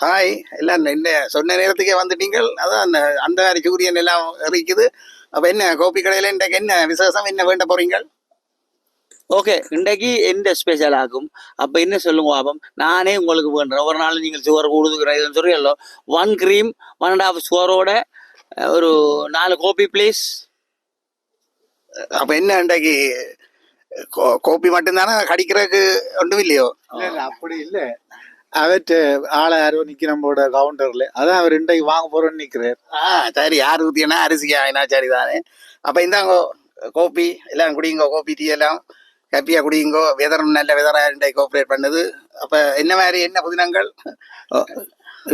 Hi எல்லாம் என்ன சொன்ன நேரத்துக்கே வந்துட்டீங்கள். அதான் அந்த அந்த மாதிரி சூரியன் எல்லாம் இருக்குது அப்ப என்ன கோபி கடையில இன்றைக்கு என்ன விசேஷம்? என்ன வேண்ட போறீங்க ஓகே இன்றைக்கு எந்த ஸ்பெஷல் ஆகும்? அப்ப என்ன சொல்லுங்க பாபம்? நானே உங்களுக்கு வேண்டுறேன் ஒரு நாள் நீங்கள் சுவர் கொடுக்குறேன் சொல்றீங்களோ? One cream one and half சுவரோட ஒரு நாலு கோபி ப்ளீஸ் அப்ப என்ன இன்றைக்கு? கோ- கோபி மட்டும்தானே? கடிக்கிறதுக்கு ஒன்றும் இல்லையோ? இல்ல இல்ல அப்படி இல்ல. அவர்கிட்ட ஆளை யாரோ நிக்கிறோம் போட கவுண்டர்ல அதான் அவர் இன்றைக்கு வாங்க போறோம்னு நிக்கிறார். ஆ சரி யார் ஊத்தியனா அரிசி ஆயினா சரிதானே அப்ப இந்தாங்கோ கோபி எல்லாம் குடிங்கோ கோபி டீ எல்லாம். கப்பியா குடிங்கோ வெதரும் நல்ல வெதரா இன்றைக்கு கோஆப்ரேட் பண்ணுது. அப்ப என்ன மாதிரி என்ன புதினங்கள்?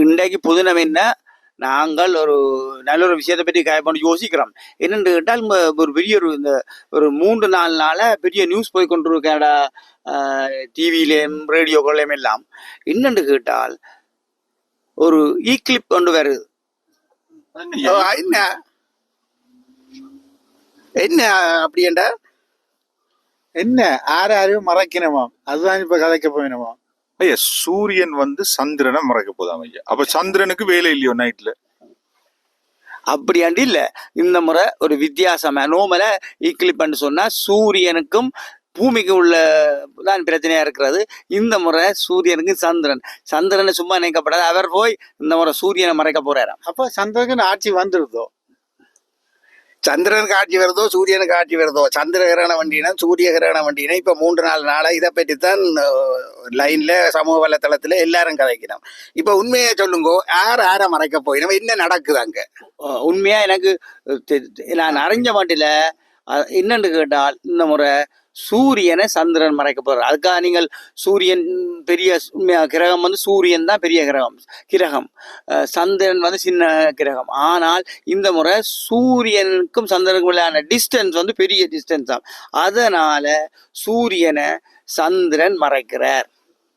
இன்றைக்கு புதினம் என்ன? நாங்கள் ஒரு நல்ல ஒரு விஷயத்தை பற்றி பண்ணி யோசிக்கிறோம். என்னென்று கேட்டால் ஒரு பெரிய ஒரு இந்த ஒரு மூன்று நாலு நாள பெரிய நியூஸ் போய் கொண்டிருக்கடா டிவிலையும் ரேடியோக்களையும் எல்லாம். என்னென்று கேட்டால் ஒரு ஈ கிளிப் கொண்டு வருது என்ன? என்ன அப்படியேண்டா என்ன? ஆறு யாரையும் மறைக்கணுமாம் அதுதான் இப்ப கதைக்க போயினுமாம் ஐயா சூரியன் வந்து சந்திரனை மறைக்க போதாம் ஐயா. அப்ப சந்திரனுக்கு வேலை இல்லையோ நைட்ல அப்படியாண்டி இல்லை. இந்த முறை ஒரு வித்தியாசமா. நோமல ஈக்லிப்னு சொன்னா சூரியனுக்கும் பூமிக்கு உள்ள தான் பிரச்சனையா இருக்கிறது. இந்த முறை சூரியனுக்கு சந்திரன். சந்திரனை சும்மா நினைக்கப்படாது அவர் போய் இந்த முறை சூரியனை மறைக்க போறாராம். அப்ப சந்திரகன் ஆட்சி வந்துருதோ? சந்திரனுக்கு ஆட்சி வருதோ சூரியனுக்கு ஆட்சி வருதோ சந்திர கிரகண வண்டினா சூரிய கிரகண வண்டினா இப்போ மூன்று நாலு நாளாக இதை பற்றி தான் லைனில் சமூக வலைத்தளத்தில் எல்லாரும் கதைக்கணும். இப்போ உண்மையை சொல்லுங்க யார் யாரை மறைக்க போயினோம் என்ன நடக்குது அங்கே? உண்மையாக எனக்கு நான் அறிஞ்ச மாட்டில என்னென்று கேட்டால் இந்த முறை சூரியனை சந்திரன் மறைக்க போறார். அதுக்காக நீங்கள் சூரியன் பெரிய கிரகம் வந்து சூரியன் தான் பெரிய கிரகம் கிரகம். சந்திரன் வந்து சின்ன கிரகம். ஆனால் இந்த முறை சூரியனுக்கும் சந்திரனுக்கும் உள்ளான டிஸ்டன்ஸ் வந்து பெரிய டிஸ்டன்ஸ் தான். அதனால சூரியனை சந்திரன் மறைக்கிறார்.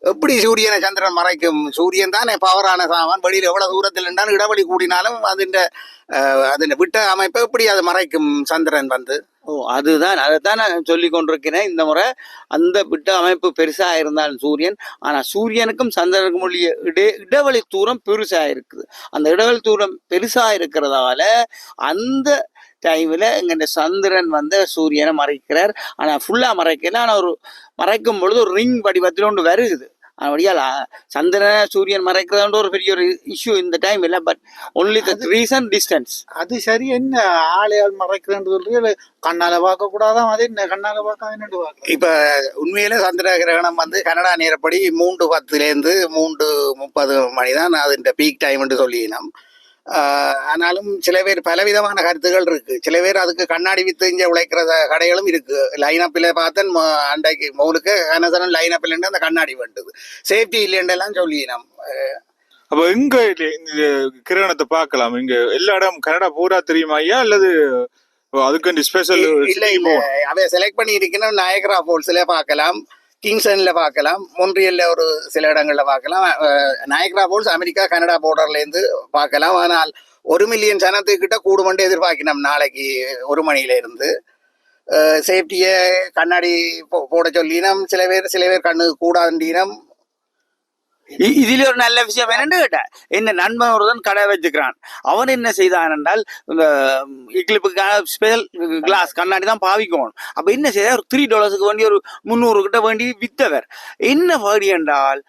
எப்படி சூரியனை சந்திரன் மறைக்கும்? சூரியன் தானே பவரான சாமான். வெளியில் எவ்வளோ தூரத்தில் இருந்தாலும் இடைவெளி கூடினாலும் அதிண்ட அதன் விட்ட அமைப்பை எப்படி அது மறைக்கும் சந்திரன் வந்து? ஓ அதுதான் அதைத்தான் நான் சொல்லி கொண்டிருக்கிறேன். இந்த முறை அந்த விட்ட அமைப்பு பெருசாக இருந்தாலும் சூரியன் ஆனால் சூரியனுக்கும் சந்திரனுக்கும் உள்ள இடை இடைவெளி தூரம் பெருசாக இருக்குது. அந்த இடைவெளி தூரம் பெருசாக இருக்கிறதால அந்த டைம்ல எங்க சந்திரன் வந்து சூரியனை மறைக்கிறார். ஆனா ஃபுல்லா மறைக்கல. ஆனா ஒரு மறைக்கும் பொழுது ஒரு ரிங் வடிவத்தில் ஒன்று வருகுது. அப்படியால சந்திரனை சூரியன் மறைக்கிறதுன்ற ஒரு பெரிய ஒரு இஷ்யூ இந்த டைம் இல்லை but only the reason distance அது சரி என்ன? ஆளையால் மறைக்கிறேன்னு சொல்றீங்க கண்ணால பார்க்க கூடாதான் அது என்ன? கண்ணால பார்க்க என்னண்டு பார்க்க இப்ப உண்மையில சந்திர கிரகணம் வந்து கனடா நேரப்படி மூன்று பத்துலேருந்து மூன்று முப்பது மணி தான் அதிண்ட பீக் டைம்னு சொல்லினோம். ஆனாலும் சில பேர் பலவிதமான கருத்துகள் இருக்கு. சில பேர் அதுக்கு கண்ணாடி வித்து இங்க உழைக்கிற கடைகளும் இருக்கு. லைனப்பில் பார்த்தேன் அன்றைக்கு மௌலுக்கு கனசரன் லைனப்பில் அந்த கண்ணாடி வேண்டுது சேஃப்டி இல்லைன்றெல்லாம் சொல்லினோம். அப்ப இந்த கிரகணத்தை பார்க்கலாம். இங்க எல்லா இடம் கனடா பூரா தெரியுமா ஐயா? அல்லது அதுக்கு ஸ்பெஷல் இல்ல இல்ல. அவை செலக்ட் பண்ணி இருக்கணும் நாயகரா ஃபால்ஸ்ல பார்க்கலாம். கிங்ஸ்டனில் பார்க்கலாம் மொன்றியல்ல ஒரு சில இடங்கள்ல பார்க்கலாம். அஹ், போல்ஸ் அமெரிக்கா கனடா பார்டர்ல இருந்து பார்க்கலாம். ஆனால் ஒரு மில்லியன் ஜனத்துக்கிட்ட கூடுமண்டு எதிர்பார்க்கணும் நாளைக்கு ஒரு மணியில இருந்து சேஃப்டியை கண்ணாடி போ- போட சொல்லினம். சில பேர் சில பேர் கண்ணு கூடாண்டினம் இதுல ஒரு நல்ல விஷயம் என்னன்னு கேட்டேன் என்ன நண்பன் ஒருவன் கடை வச்சுக்கிறான். அவன் என்ன செய்தான் என்றால் இந்த இக்லிப்புக்கான ஸ்பெஷல் கிளாஸ் கண்ணாடி தான் பாவிக்கணும் அப்ப என்ன செய்தார்? ஒரு த்ரீ டாலர்ஸுக்கு வேண்டி ஒரு முந்நூறு கிட்ட வேண்டி வித்தவர். என்ன பாடி என்றால்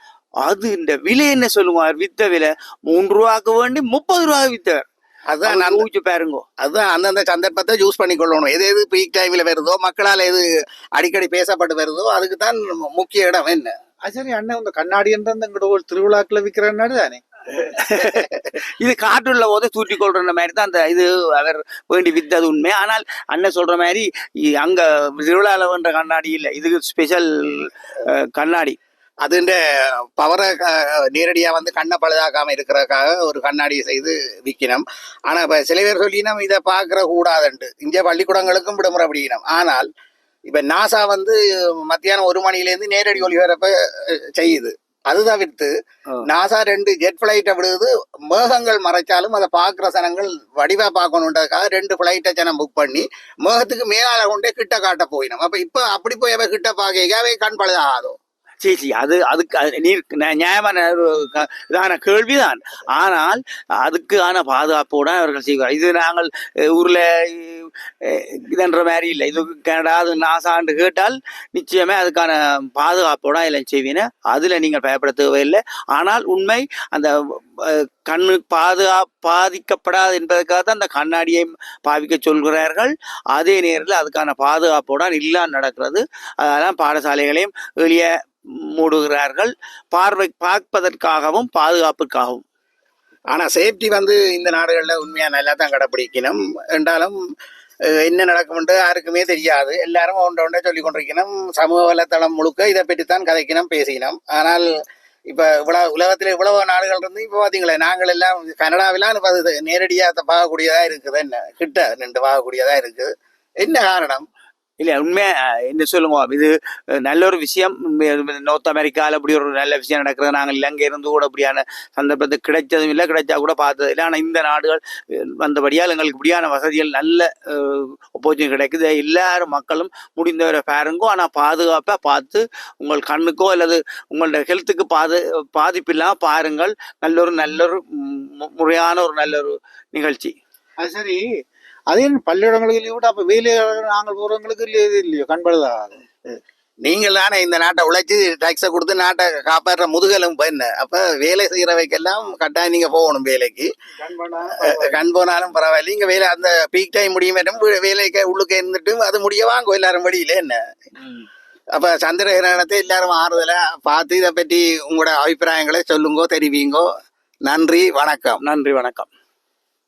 அது இந்த விலை என்ன சொல்லுவார்? வித்த விலை மூன்று ரூபாய்க்கு வேண்டி முப்பது ரூபாய் வித்தவர். அதுதான் நான் ஊச்சு பாருங்க. அதுதான் அந்தந்த சந்தர்ப்பத்தை யூஸ் பண்ணிக்கொள்ளணும். எது எது பீக் டைம்ல வருதோ மக்களால் எது அடிக்கடி பேசப்பட்டு வருதோ அதுக்கு தான் முக்கிய இடம் என்ன? அது சரி அண்ணன் இந்த கண்ணாடி என்ற இங்கட ஒரு திருவிழாக்குள்ள விற்கிறனாடி தானே இது காற்றுள்ள போதே தூற்றி கொள்ற மாதிரி தான் அந்த இது அவர் வேண்டி வித்தது உண்மை ஆனால் அண்ணன் சொல்ற மாதிரி அங்க திருவிழால வேண்ட கண்ணாடி இல்லை இது ஸ்பெஷல் கண்ணாடி அதுண்ட பவரை நேரடியா வந்து கண்ணை பழுதாக்காம இருக்கிறதுக்காக ஒரு கண்ணாடி செய்து விற்கணும் ஆனா இப்ப சில பேர் சொல்லினோம் இதை பார்க்கற கூடாதுண்டு இங்க பள்ளிக்கூடங்களுக்கும் விடுமுறை அப்படிக்கணும் ஆனால் இப்ப நாசா வந்து மத்தியானம் ஒரு மணிலேருந்து நேரடி ஒளிபரப்ப செய்யுது. அது தவிர்த்து. நாசா ரெண்டு ஜெட் பிளைட்டை விடுது. மேகங்கள் மறைச்சாலும் அதை பார்க்குற சனங்கள் வடிவா பார்க்கணுன்றதுக்காக ரெண்டு பிளைட்டை ஜனம் புக் பண்ணி மேகத்துக்கு மேலால கொண்டே கிட்ட காட்ட போயிடும் அப்ப இப்ப அப்படி போய் அவ கிட்ட பார்க்க அவை கண் பழுதாகாதோ? சரி அது அதுக்கு நீர் நியாயமான இதான கேள்விதான் ஆனால் அதுக்கான பாதுகாப்போட அவர்கள் செய்வார் இது நாங்கள் ஊரில் ஊர்ல இதன்ற மாதிரி இல்லை இது கனடா அது நாசான்னு கேட்டால் நிச்சயமே அதுக்கான பாதுகாப்போட எல்லாம் செய்வீங்க அதில் நீங்கள் பயப்பட தேவையில்லை ஆனால் உண்மை அந்த கண்ணு பாதுகா பாதிக்கப்படாது என்பதற்காக தான் அந்த கண்ணாடியை பாவிக்க சொல்கிறார்கள் அதே நேரத்தில் அதுக்கான பாதுகாப்புடன் இல்லாமல் நடக்கிறது அதெல்லாம் பாடசாலைகளையும் வெளியே மூடுகிறார்கள். பார்வை பார்ப்பதற்காகவும் பாதுகாப்புக்காகவும். ஆனால் சேஃப்டி வந்து இந்த நாடுகளில் உண்மையான நல்லா தான் கடைப்பிடிக்கணும். என்றாலும் என்ன நடக்கும்ன்ட்டு யாருக்குமே தெரியாது. எல்லாரும் ஒன்றை ஒன்றை சொல்லி கொண்டிருக்கணும். சமூக வலைத்தளம் முழுக்க இதை பற்றி தான் கதைக்கணும் பேசிக்கணும். ஆனால் இப்போ இவ்வளோ உலகத்தில் இவ்வளவு நாடுகள் இருந்து இப்போ பார்த்தீங்களே நாங்கள் எல்லாம் கனடாவிலாம் நேரடியாக பார்க்கக்கூடியதாக அதை இருக்குது. என்ன கிட்ட நின்று பார்க்கக்கூடியதாக இருக்குது. என்ன காரணம்? இல்லை உண்மையாக என்ன சொல்லுங்க? இது நல்ல ஒரு விஷயம். நோர்த் அமெரிக்காவில் அப்படி ஒரு நல்ல விஷயம் நடக்கிறது நாங்கள் இலங்கை இருந்து கூட அப்படியான சந்தர்ப்பத்தை கிடைச்சதும் இல்லை. கிடைச்சா கூட பார்த்தது இல்லை. ஆனால் இந்த நாடுகள் வந்தபடியால் எங்களுக்கு இப்படியான வசதிகள் நல்ல ஒப்போர்ச்சுனிட்டி கிடைக்குது. எல்லாரும் மக்களும் முடிந்தவரை ஃபேருங்கோ ஆனால் பாதுகாப்பாக பார்த்து உங்கள் கண்ணுக்கோ அல்லது உங்களோட ஹெல்த்துக்கு பாது பாதிப்பில்லாமல் பாருங்கள். நல்ல ஒரு நல்ல ஒரு முறையான ஒரு நல்ல ஒரு நிகழ்ச்சி. அது சரி. அதே பள்ளியிடங்களுக்கு லீவ் விட்டு அப்ப வேலையை நாங்கள் போறவங்களுக்கு leave இல்லையோ? கண்படுதா? நீங்கள் தானே இந்த நாட்டை உழைச்சி டாக்ஸை கொடுத்து நாட்டை காப்பாற்ற முதுகலும் என்ன? அப்ப வேலை செய்யறவைக்கெல்லாம் கட்டாயம் நீங்க போகணும் வேலைக்கு. கண் போனாலும் பரவாயில்ல. இங்க வேலை அந்த பீக் டைம் முடியும் வேலைக்கு உள்ளுக்கு இருந்துட்டு அது முடிய வாங்க எல்லாரும் வழியில என்ன? அப்ப சந்திர கிரகணத்தை எல்லாரும் ஆறுதலா பார்த்து இதை பற்றி உங்களோட அபிப்பிராயங்களை சொல்லுங்கோ தெரிவிங்கோ. நன்றி வணக்கம். நன்றி வணக்கம்.